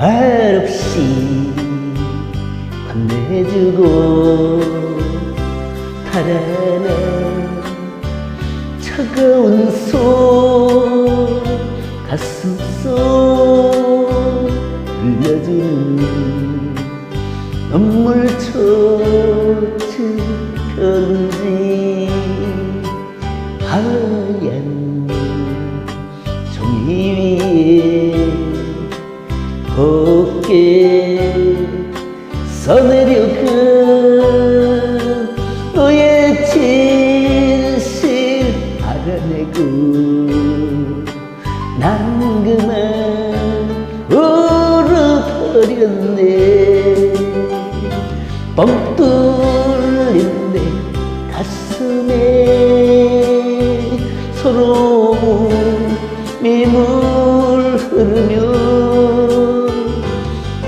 말없이 건네주고 달아난 차가운 손 가슴 속 흘려주는 눈물 젖은 편지 울어버렸네 뻥내 가슴에 서러움이 물 흐르며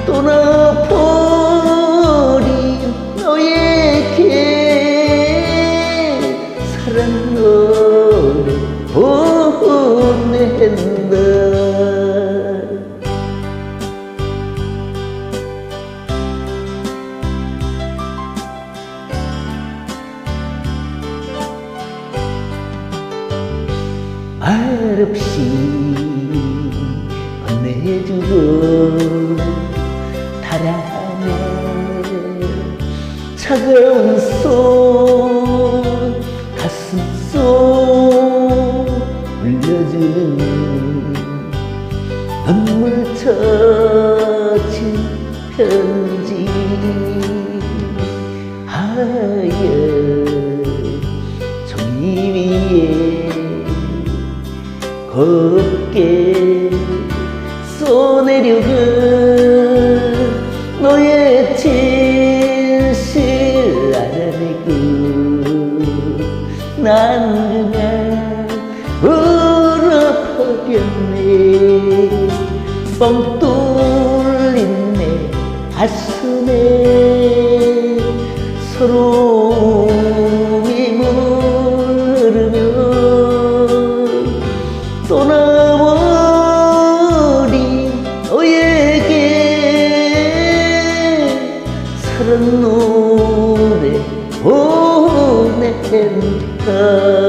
떠나버린 너에게 말없이 건네주고 달아내 차가운 손 가슴 속 울려주는 눈물 젖은 편지 하얀 종이 위에 곱게 쏘내려가 너의 진실 알아내고 난 그냥 울어버렸네. 뻥 뚫린 내 가슴에 서러 temple.